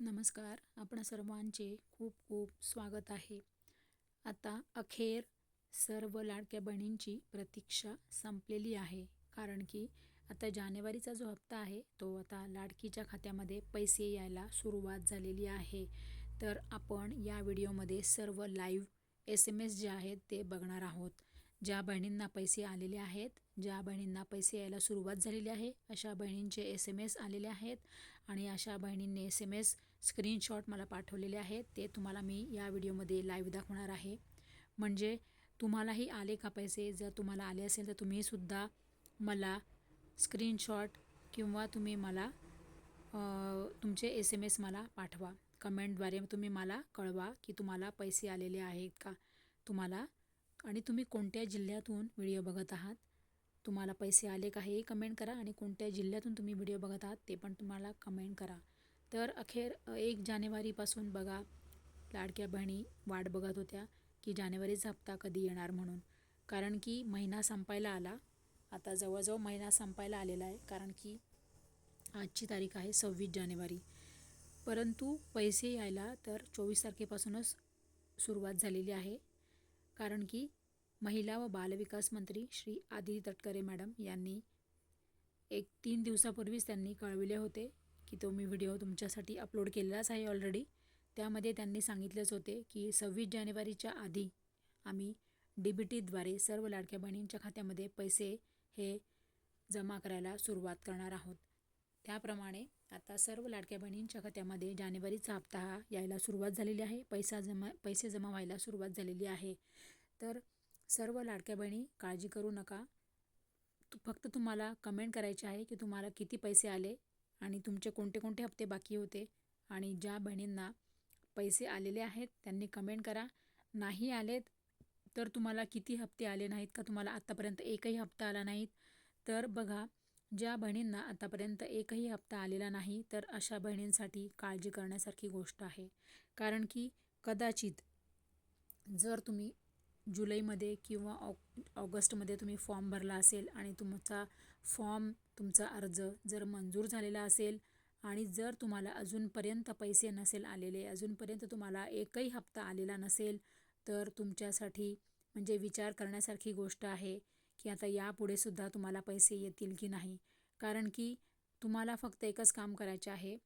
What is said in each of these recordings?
नमस्कार. आपण सर्वांचे खूप खूप स्वागत आहे. आता अखेर सर्व लाडक्या बहिणींची प्रतीक्षा संपलेली आहे. कारण की आता जानेवारीचा जो हप्ता आहे तो आता लाडकीच्या खात्यामध्ये पैसे यायला सुरुवात झालेली आहे. तर आपण या व्हिडिओमध्ये सर्व लाईव्ह एस एम एस जे आहेत ते बघणार आहोत. ज्या बहिणींना पैसे आलेले आहेत ज्या बहिणींना पैसे यायला सुरुवात झालेली आहे अशा बहिणींचे एस एम एस आलेले आहेत आणि अशा बहिणींनी एस एम एस स्क्रीनशॉट मला पाठवलेले आहेत. ते तुम्हाला मी या व्हिडिओमध्ये लाईव्ह दाखवणार आहे. म्हणजे तुम्हालाही आले का पैसे? जर तुम्हाला आले असेल तर तुम्हीसुद्धा मला स्क्रीनशॉट किंवा तुम्ही मला तुमचे एस एम एस मला पाठवा. कमेंटद्वारे तुम्ही मला कळवा की तुम्हाला पैसे आलेले आहेत का? तुम्हाला आणि तुम्ही कोणत्या जिल्ह्यातून व्हिडिओ बघत आहात? तुम्हाला पैसे आले का हे कमेंट करा आणि कोणत्या जिल्ह्यातून तुम्ही व्हिडिओ बघत आहात ते पण तुम्हाला कमेंट करा. तर अखेर एक जानेवारीपासून बघा लाडक्या बहिणी वाट बघत होत्या की जानेवारीचा हप्ता कधी येणार म्हणून. कारण की महिना संपायला आला. आता जवळजवळ महिना संपायला आलेला आहे. कारण की आजची तारीख आहे सव्वीस जानेवारी. परंतु पैसे यायला तर चोवीस तारखेपासूनच सुरुवात झालेली आहे. कारण की महिला व बालविकास मंत्री श्री आदिती तटकरे मॅडम यांनी एक तीन दिवसापूर्वीच त्यांनी कळविले होते की तो मी व्हिडिओ तुमच्यासाठी अपलोड केलेलाच आहे ऑलरेडी त्यामध्ये त्यांनी सांगितलेच होते की सव्वीस जानेवारीच्या आधी आम्ही डी बी टीद्वारे सर्व लाडक्या बहिणींच्या खात्यामध्ये पैसे हे जमा करायला सुरुवात करणार आहोत. त्याप्रमाणे आता सर्व लाडक्या बहिणींच्या खात्यामध्ये जानेवारीचा हप्ता हा यायला सुरुवात झालेली आहे. पैसा जमा पैसे जमा व्हायला सुरुवात झालेली आहे. तर सर्व लाडक्या बहिणी काळजी करू नका. फक्त तुम्हाला कमेंट करायचे आहे की तुम्हाला किती पैसे आले आणि तुमचे कोणते कोणते हप्ते बाकी होते आणि ज्या बहिणींना पैसे आलेले आहेत त्यांनी कमेंट करा. नाही आलेत तर तुम्हाला किती हप्ते आले नाहीत का? तुम्हाला आत्तापर्यंत एकही हप्ता आला नाहीत. तर बघा ज्या बहिणींना आतापर्यंत एकही हप्ता आलेला नाही तर अशा बहिणींसाठी काळजी करण्यासारखी गोष्ट आहे. कारण की कदाचित जर तुम्ही जुलैमध्ये किंवा ऑग ऑगस्टमध्ये तुम्ही फॉर्म भरला असेल आणि तुमचा फॉर्म तुमचा अर्ज जर मंजूर झालेला असेल आणि जर तुम्हाला अजूनपर्यंत पैसे नसेल आलेले अजूनपर्यंत तुम्हाला एकही हप्ता आलेला नसेल तर तुमच्यासाठी म्हणजे विचार करण्यासारखी गोष्ट आहे. की आता यापुढे सुद्धा तुम्हाला पैसे येतील की नाही? कारण की तुम्हाला फक्त एकच काम करायचे आहे.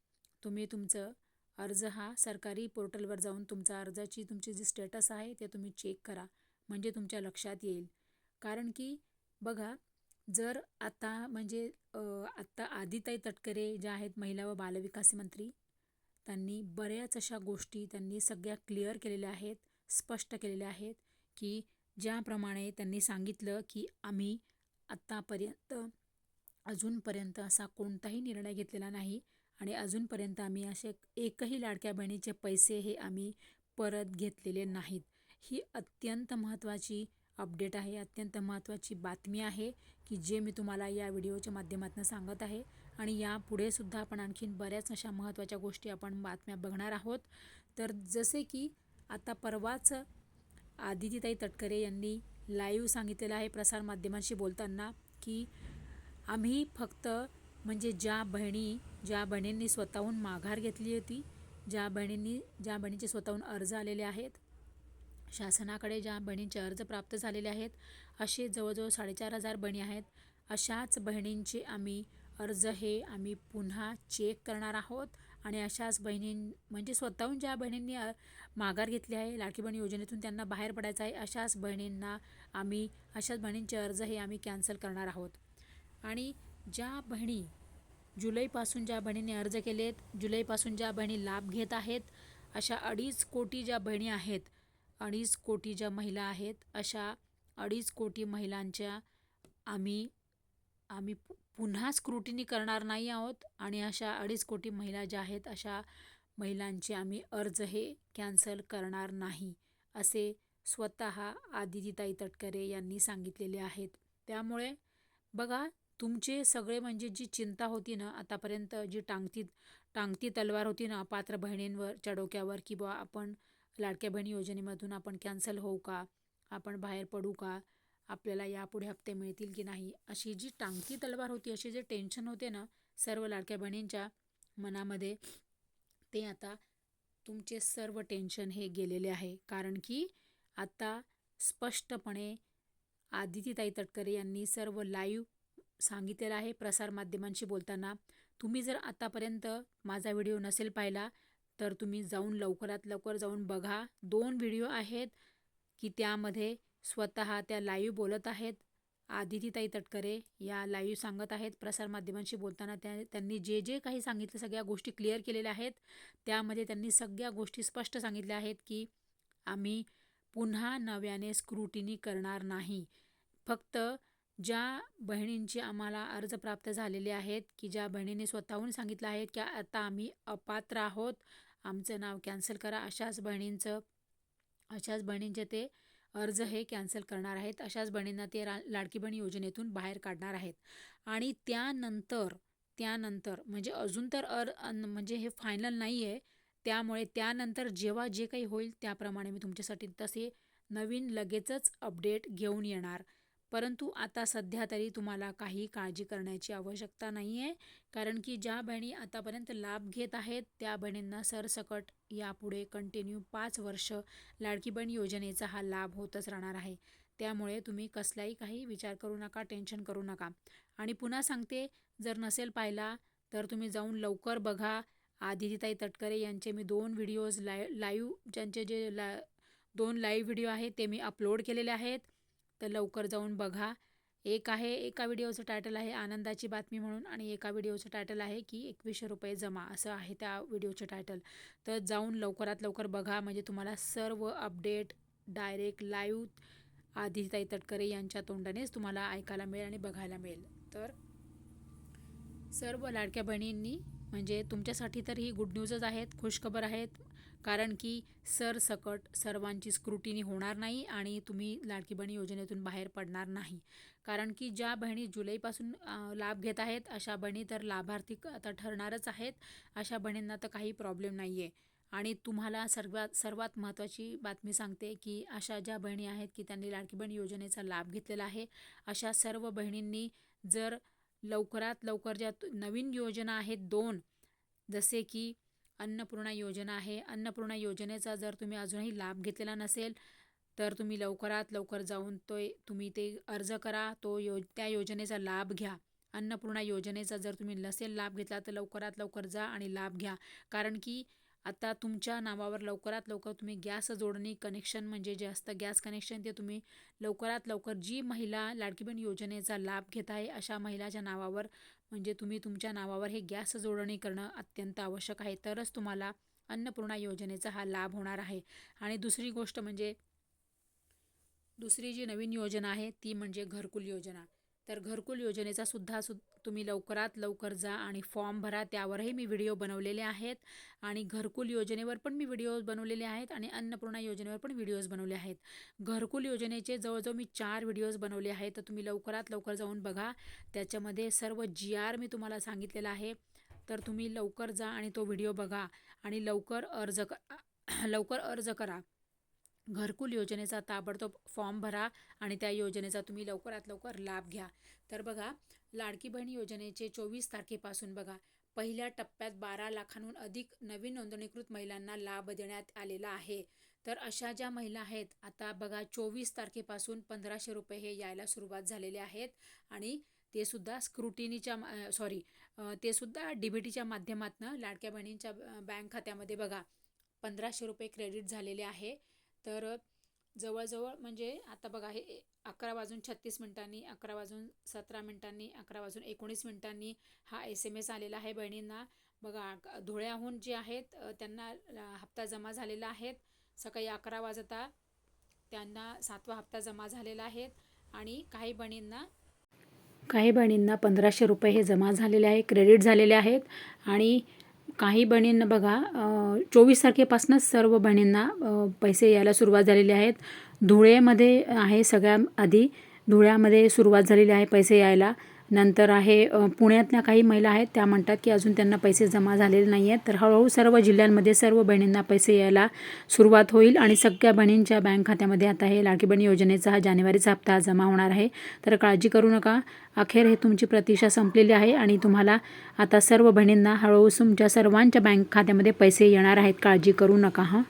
तुम्ही तुमचं अर्ज हा सरकारी पोर्टलवर जाऊन तुमचा अर्जाची तुमची जी स्टेटस आहे ते तुम्ही चेक करा. म्हणजे तुमच्या लक्षात येईल. कारण की बघा जर आता म्हणजे आत्ता आदिताई तटकरे ज्या आहेत महिला व बालविकास मंत्री त्यांनी बऱ्याच अशा गोष्टी त्यांनी सगळ्या क्लिअर केलेल्या आहेत स्पष्ट केलेल्या आहेत की ज्याप्रमाणे त्यांनी सांगितलं की आम्ही आत्तापर्यंत अजूनपर्यंत असा कोणताही निर्णय घेतलेला नाही आणि अजूनपर्यंत आम्ही असे एकही लाडक्या बहिणीचे पैसे हे आम्ही परत घेतलेले नाहीत. ही अत्यंत महत्त्वाची अपडेट आहे अत्यंत महत्त्वाची बातमी आहे की जे मी तुम्हाला या व्हिडिओच्या माध्यमातून सांगत आहे आणि यापुढे सुद्धा आपण आणखीन बऱ्याच अशा महत्त्वाच्या गोष्टी आपण बातम्या बघणार आहोत. तर जसे की आता परवाच आदितीताई तटकरे यांनी लाईव्ह सांगितलेलं आहे प्रसारमाध्यमांशी बोलताना की आम्ही फक्त म्हणजे ज्या बहिणी ज्या बहिणींनी स्वतःहून माघार घेतली होती ज्या बहिणींनी ज्या बहिणींचे स्वतःहून अर्ज आलेले आहेत शासनाकडे ज्या बहिणींचे अर्ज प्राप्त झालेले आहेत असे जवळजवळ साडेचार हजार बहिणी आहेत. अशाच बहिणींचे आम्ही अर्ज हे आम्ही पुन्हा चेक करणार आहोत. आणि अशाच बहिणीं म्हणजे स्वतःहून ज्या बहिणींनी माघार घेतली आहे लाडकी बहीण योजनेतून त्यांना बाहेर पडायचं आहे अशाच बहिणींना आम्ही अशाच बहिणींचे अर्ज हे आम्ही कॅन्सल करणार आहोत. आणि ज्या बहिणी जुलैपासून ज्या बहिणींनी अर्ज केलेत जुलैपासून ज्या बहिणी लाभ घेत आहेत अशा अडीच कोटी ज्या बहिणी आहेत अडीच कोटी ज्या महिला आहेत अशा अडीच कोटी महिलांच्या आम्ही आम्ही पु पुन्हा स्क्रुटिनी करणार नाही आहोत आणि अशा अडीच कोटी महिला ज्या आहेत अशा महिलांचे आम्ही अर्ज हे कॅन्सल करणार नाही असे स्वतः आदितीताई तटकरे यांनी सांगितलेले आहेत. त्यामुळे बघा तुमचे सगळे म्हणजे जी चिंता होती ना आतापर्यंत जी टांगती टांगती तलवार होती ना पात्र बहिणींवरच्या डोक्यावर की बा आपण लाडक्या बहिणी योजनेमधून आपण कॅन्सल होऊ का? आपण बाहेर पडू का? आपल्याला यापुढे हप्ते मिळतील की नाही अशी जी टांगती तलवार होती अशी जे टेन्शन होते ना सर्व लाडक्या बहिणींच्या मनामध्ये ते आता तुमचे सर्व टेन्शन हे गेलेले आहे. कारण की आता स्पष्टपणे आदितीताई तटकरे यांनी सर्व लाईव्ह सांगितलेलं आहे प्रसारमाध्यमांशी बोलताना. तुम्ही जर आतापर्यंत माझा व्हिडिओ नसेल पाहिला तर तुम्ही जाऊन लवकरात लवकर जाऊन बघा. दोन व्हिडिओ आहेत की त्यामध्ये स्वतः त्या लाईव्ह बोलत आहेत. आदितीताई तटकरे या लाईव्ह सांगत आहेत. प्रसारमाध्यमांशी बोलताना त्या त्यांनी जे जे काही सांगितलं सगळ्या गोष्टी क्लिअर केलेल्या आहेत. त्यामध्ये त्यांनी सगळ्या गोष्टी स्पष्ट सांगितल्या आहेत की आम्ही पुन्हा नव्याने स्क्रुटिनी करणार नाही. फक्त ज्या बहिणींची आम्हाला अर्ज प्राप्त झालेले आहेत की ज्या बहिणीने स्वतःहून सांगितलं आहे की आता आम्ही अपात्र आहोत. आमचं नाव कॅन्सल करा. अशाच बहिणींचं अशाच बहिणींचे ते अर्ज हे कॅन्सल करणार आहेत. अशाच बहिणींना ते रा लाडकी बहीण योजनेतून बाहेर काढणार आहेत. आणि त्यानंतर त्यानंतर म्हणजे अजून तर अर अन म्हणजे हे फायनल नाही आहे त्यामुळे त्यानंतर जेव्हा जे काही होईल त्याप्रमाणे मी तुमच्यासाठी तसे नवीन लगेचच अपडेट घेऊन येणार. परंतु आता सध्या तरी तुम्हाला काही काळजी करण्याची आवश्यकता नाही आहे कारण की ज्या बहिणी आतापर्यंत लाभ घेत आहेत त्या बहिणींना सरसकट यापुढे कंटिन्यू पाच वर्ष लाडकी बहीण योजनेचा हा लाभ होतच राहणार आहे. त्यामुळे तुम्ही कसलाही काही विचार करू नका टेन्शन करू नका. आणि पुन्हा सांगते जर नसेल पाहिला तर तुम्ही जाऊन लवकर बघा. आदितीताई तटकरे यांचे मी दोन व्हिडिओज लाय लाईव्ह ज्यांचे जे ला दोन लाईव्ह व्हिडिओ आहेत ते मी अपलोड केलेले आहेत. तर लवकर जाऊन बघा. एक आहे एका व्हिडिओचं टायटल आहे आनंदाची बातमी म्हणून आणि एका व्हिडिओचं टायटल आहे की एकवीसशे रुपये जमा. असं आहे त्या व्हिडिओचं टायटल तर जाऊन लवकरात लवकर बघा. म्हणजे तुम्हाला सर्व update direct live Aditai Tatkare यांच्या तोंडानेच तुम्हाला ऐकायला मिळेल आणि बघायला मिळेल. तर सर्व लाडक्या बहिणींनी म्हणजे तुमच्यासाठी तर ही गुड न्यूजच आहेत खुशखबर आहेत. कारण की सरसकट सर्वांची स्क्रुटिनी होणार नाही आणि तुम्ही लाडकी बहीण योजनेतून बाहेर पडणार नाही. कारण की ज्या बहिणी जुलैपासून लाभ घेत आहेत अशा बहिणी तर लाभार्थी आता ठरणारच आहेत. अशा बहिणींना तर काही प्रॉब्लेम नाही आहे आणि तुम्हाला सर्वात सर्वात महत्त्वाची बातमी सांगते की अशा ज्या बहिणी आहेत की त्यांनी लाडकी बहीण योजनेचा लाभ घेतलेला आहे अशा सर्व बहिणींनी जर लवकरात लवकर ज्या नवीन योजना आहेत दोन जसे की अन्नपूर्णा योजना आहे. अन्नपूर्णा योजनेचा जर तुम्ही अजूनही लाभ घेतलेला नसेल तर तुम्ही लवकरात लवकर जाऊन तो तुम्ही ते अर्ज करा. तो यो त्या योजनेचा लाभ घ्या. अन्नपूर्णा योजनेचा जर तुम्ही नसेल लाभ घेतला तर लवकरात लवकर जा आणि लाभ घ्या. कारण की आता तुमच्या नावावर लवकरात लवकर तुम्ही गॅस जोडणी कनेक्शन म्हणजे जे असतं गॅस कनेक्शन ते तुम्ही लवकरात लवकर जी महिला लाडकी बहीण योजनेचा लाभ घेत आहे अशा महिलाच्या नावावर म्हणजे तुम्ही तुमच्या नावावर हे गॅस जोडणी करणं अत्यंत आवश्यक आहे. तरच तुम्हाला अन्नपूर्णा योजनेचा हा लाभ होणार आहे. आणि दुसरी गोष्ट म्हणजे दुसरी जी नवीन योजना आहे ती म्हणजे घरकुल योजना. तर घरकुल योजनेचा सुद्धा सु तुम्ही लवकरात लवकर जा आणि फॉर्म भरा. त्यावरही मी व्हिडिओ बनवलेले आहेत आणि घरकुल योजनेवर पण मी व्हिडिओज बनवलेले आहेत आणि अन्नपूर्णा योजनेवर पण व्हिडिओज बनवले आहेत. घरकुल योजनेचे जवळजवळ मी चार व्हिडिओज बनवले आहेत. तर तुम्ही लवकरात लवकर जाऊन बघा. त्याच्यामध्ये सर्व जी आर मी तुम्हाला सांगितलेलं आहे. तर तुम्ही लवकर जा आणि तो व्हिडिओ बघा आणि लवकर अर्ज क लवकर अर्ज करा. घरकुल योजनेचा ताबडतोब फॉर्म भरा आणि त्या योजनेचा तुम्ही लवकरात लवकर लाभ घ्या. तर बघा लाडकी बहीण योजनेचे चोवीस तारखेपासून बघा पहिल्या टप्प्यात बारा लाखांहून अधिक नवीन नोंदणीकृत महिलांना लाभ देण्यात आलेला आहे. तर अशा ज्या महिला आहेत आता बघा चोवीस तारखेपासून पंधराशे रुपये हे यायला सुरुवात झालेले आहेत आणि ते सुद्धा स्क्रुटिनीच्या सॉरी ते सुद्धा डी बी टीच्या माध्यमातून लाडक्या बहिणींच्या बँक खात्यामध्ये बघा पंधराशे रुपये क्रेडिट झालेले आहे. तर जवळजवळ म्हणजे आता बघा हे अकरा वाजून छत्तीस मिनिटांनी अकरा वाजून सतरा मिनिटांनी अकरा वाजून एकोणीस मिनिटांनी हा एस एम एस आलेला आहे बहिणींना. बघा धुळ्याहून जे आहेत त्यांना हप्ता जमा झालेला आहेत सकाळी अकरा वाजता त्यांना सातवा हप्ता जमा झालेला आहे आणि काही बहिणींना काही बहिणींना पंधराशे रुपये हे जमा झालेले आहे क्रेडिट झालेले आहेत आणि काही बहिणींना बघा चोवीस तारखेपासूनच सर्व बहिणींना पैसे यायला सुरुवात झालेली आहेत. धुळेमध्ये आहे सगळ्या आधी धुळ्यामध्ये सुरुवात झालेली आहे पैसे यायला. नंतर आहे पुण्यातल्या काही महिला आहेत त्या म्हणतात की अजून त्यांना पैसे जमा झालेले नाही आहेत. तर हळूहळू सर्व जिल्ह्यांमध्ये सर्व बहिणींना पैसे यायला सुरुवात होईल आणि सगळ्या बहिणींच्या बँक खात्यामध्ये आता हे लाडकी बहीण योजनेचा हा जानेवारीचा हप्ता जमा होणार आहे. तर काळजी करू नका. अखेर हे तुमची प्रतीक्षा संपलेली आहे आणि तुम्हाला आता सर्व बहिणींना हळूहळू तुमच्या सर्वांच्या बँक खात्यामध्ये पैसे येणार आहेत. काळजी करू नका हां.